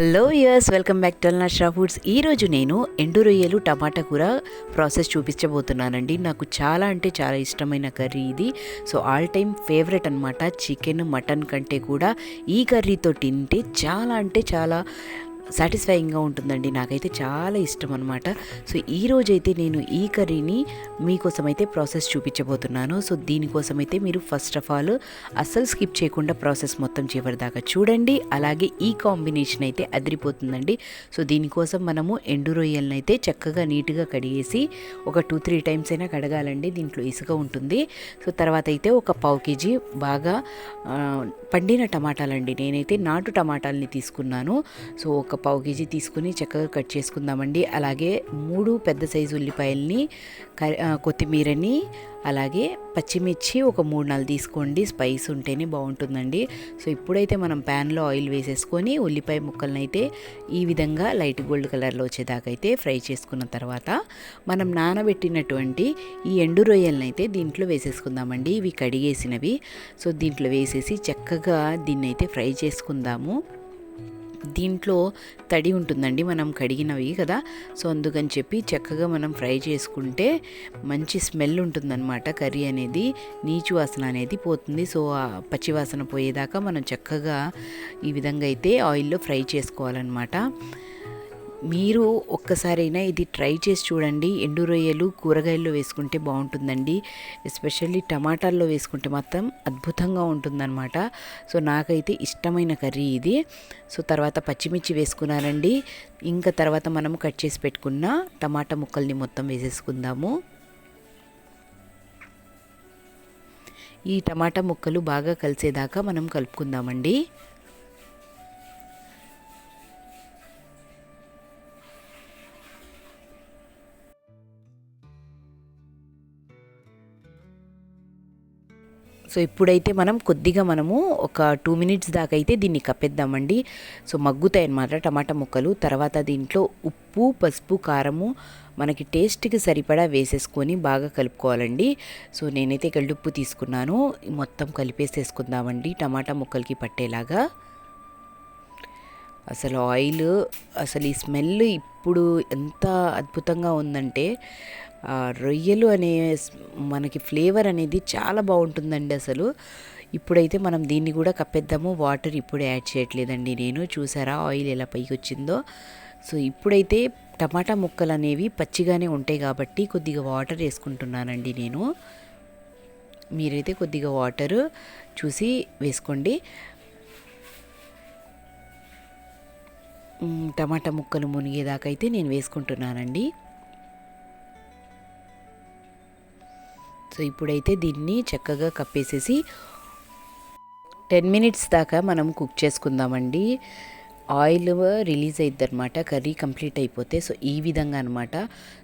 Hello yes welcome back to Nasha foods ఈరోజు నేను ఎండు రొయ్యలు టమాటా కూర ప్రాసెస్ చూపించబోతున్నానండి. నాకు చాలా అంటే చాలా ఇష్టమైన కర్రీ ఇది. సో ఆల్ టైమ్ ఫేవరెట్ అనమాట చికెన్ మటన్ కంటే కూడా ఈ కర్రీతో తింటే చాలా అంటే చాలా సాటిస్ఫైయింగ్గా ఉంటుందండి. నాకైతే చాలా ఇష్టం అనమాట సో ఈరోజైతే నేను ఈ కర్రీని మీకోసం అయితే ప్రాసెస్ చూపించబోతున్నాను. సో దీనికోసం అయితే మీరు ఫస్ట్ ఆఫ్ ఆల్ అస్సలు స్కిప్ చేయకుండా ప్రాసెస్ మొత్తం చివరి దాకా చూడండి. అలాగే ఈ కాంబినేషన్ అయితే అదిరిపోతుందండి. సో దీనికోసం మనము ఎండు రొయ్యలను అయితే చక్కగా నీట్గా కడిగేసి ఒక టూ త్రీ టైమ్స్ అయినా కడగాలండి. దీంట్లో ఇసుక ఉంటుంది. సో తర్వాత అయితే ఒక పావు కేజీ బాగా పండిన టమాటాలండి. నేనైతే నాటు టమాటాలని తీసుకున్నాను. సో ఒక పావు కేజీ తీసుకుని చక్కగా కట్ చేసుకుందామండి. అలాగే మూడు పెద్ద సైజు ఉల్లిపాయల్ని కొత్తిమీరని అలాగే పచ్చిమిర్చి ఒక మూడు నాలుగు తీసుకోండి. స్పైస్ ఉంటేనే బాగుంటుందండి. సో ఇప్పుడైతే మనం ప్యాన్లో ఆయిల్ వేసేసుకొని ఉల్లిపాయ ముక్కలను అయితే ఈ విధంగా లైట్ గోల్డ్ కలర్లో వచ్చేదాకా అయితే ఫ్రై చేసుకున్న తర్వాత మనం నానబెట్టినటువంటి ఈ ఎండు రొయ్యలను అయితే దీంట్లో వేసేసుకుందామండి. ఇవి కడిగేసినవి. సో దీంట్లో వేసేసి చక్కగా దీన్ని అయితే ఫ్రై చేసుకుందాము. దీంట్లో తడి ఉంటుందండి మనం కడిగినవి కదా. సో అందుకని చెప్పి చక్కగా మనం ఫ్రై చేసుకుంటే మంచి స్మెల్ ఉంటుందన్నమాట కర్రీ అనేది. నీచు వాసన అనేది పోతుంది. సో ఆ పోయేదాకా మనం చక్కగా ఈ విధంగా అయితే ఆయిల్లో ఫ్రై చేసుకోవాలన్నమాట. మీరు ఒక్కసారైనా ఇది ట్రై చేసి చూడండి. ఎండు రొయ్యలు కూరగాయల్లో వేసుకుంటే బాగుంటుందండి. ఎస్పెషల్లీ టమాటాల్లో వేసుకుంటే మాత్రం అద్భుతంగా ఉంటుందన్నమాట. సో నాకైతే ఇష్టమైన కర్రీ ఇది. సో తర్వాత పచ్చిమిర్చి వేసుకున్నానండి. ఇంకా తర్వాత మనము కట్ చేసి పెట్టుకున్న టమాటా ముక్కల్ని మొత్తం వేసేసుకుందాము. ఈ టమాటా ముక్కలు బాగా కలిసేదాకా మనం కలుపుకుందామండి. సో ఇప్పుడైతే మనం కొద్దిగా మనము ఒక టూ మినిట్స్ దాకా అయితే దీన్ని కప్పేద్దామండి. సో మగ్గుతాయి అన్నమాట టమాటా ముక్కలు. తర్వాత దీంట్లో ఉప్పు పసుపు కారము మనకి టేస్ట్కి సరిపడా వేసేసుకొని బాగా కలుపుకోవాలండి. సో నేనైతే కళ్ళుప్పు తీసుకున్నాను. మొత్తం కలిపేసేసుకుందామండి టమాటా ముక్కలకి పట్టేలాగా. అసలు ఆయిల్ అసలు ఈ స్మెల్ ఇప్పుడు ఎంత అద్భుతంగా ఉందంటే రొయ్యలు అనే మనకి ఫ్లేవర్ అనేది చాలా బాగుంటుందండి అసలు. ఇప్పుడైతే మనం దీన్ని కూడా కప్పేద్దాము. వాటర్ ఇప్పుడు యాడ్ చేయట్లేదండి నేను. చూసారా ఆయిల్ ఎలా పైకి వచ్చిందో సో ఇప్పుడైతే టమాటా ముక్కలు అనేవి పచ్చిగానే ఉంటాయి కాబట్టి కొద్దిగా వాటర్ వేసుకుంటున్నానండి నేను. మీరైతే కొద్దిగా వాటర్ చూసి వేసుకోండి. టమాటా ముక్కలు మునిగేదాకైతే అయితే నేను వేసుకుంటున్నానండి. సో ఇప్పుడైతే దీన్ని చక్కగా కప్పేసేసి టెన్ మినిట్స్ దాకా మనం కుక్ చేసుకుందామండి. ఆయిల్ రిలీజ్ అయిద్ది అనమాట కర్రీ కంప్లీట్ అయిపోతే సో ఈ విధంగా అనమాట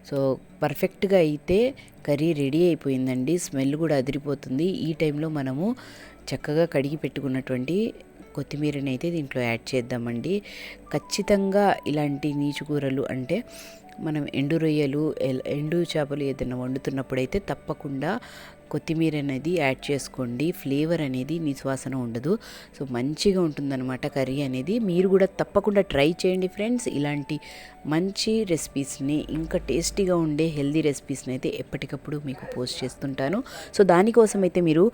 సో పర్ఫెక్ట్గా అయితే కర్రీ రెడీ అయిపోయిందండి. స్మెల్ కూడా అదిరిపోతుంది. ఈ టైంలో మనము చక్కగా కడిగి పెట్టుకున్నటువంటి కొత్తిమీరని అయితే దీంట్లో యాడ్ చేద్దామండి. ఖచ్చితంగా ఇలాంటి నీచు కూరలు అంటే మనం ఎండు రొయ్యలు ఎండు చేపలు ఏదైనా వండుతున్నప్పుడు అయితే తప్పకుండా కొత్తిమీర అనేది యాడ్ చేసుకోండి. ఫ్లేవర్ అనేది నిశ్వాసన ఉండదు. సో మంచిగా ఉంటుందన్నమాట కర్రీ అనేది. మీరు కూడా తప్పకుండా ట్రై చేయండి ఫ్రెండ్స్. ఇలాంటి మంచి రెసిపీస్ని ఇంకా టేస్టీగా ఉండే హెల్దీ రెసిపీస్ని అయితే ఎప్పటికప్పుడు మీకు పోస్ట్ చేస్తుంటాను. సో దానికోసం అయితే మీరు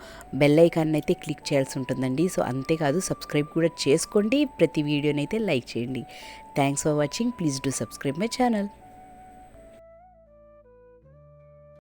బెల్ ఐకాన్ అయితే క్లిక్ చేయాల్సి ఉంటుందండి. సో అంతేకాదు సబ్స్క్రైబ్ కూడా చేసుకోండి. ప్రతి వీడియోని అయితే లైక్ చేయండి. Thanks for watching. Please do subscribe my channel.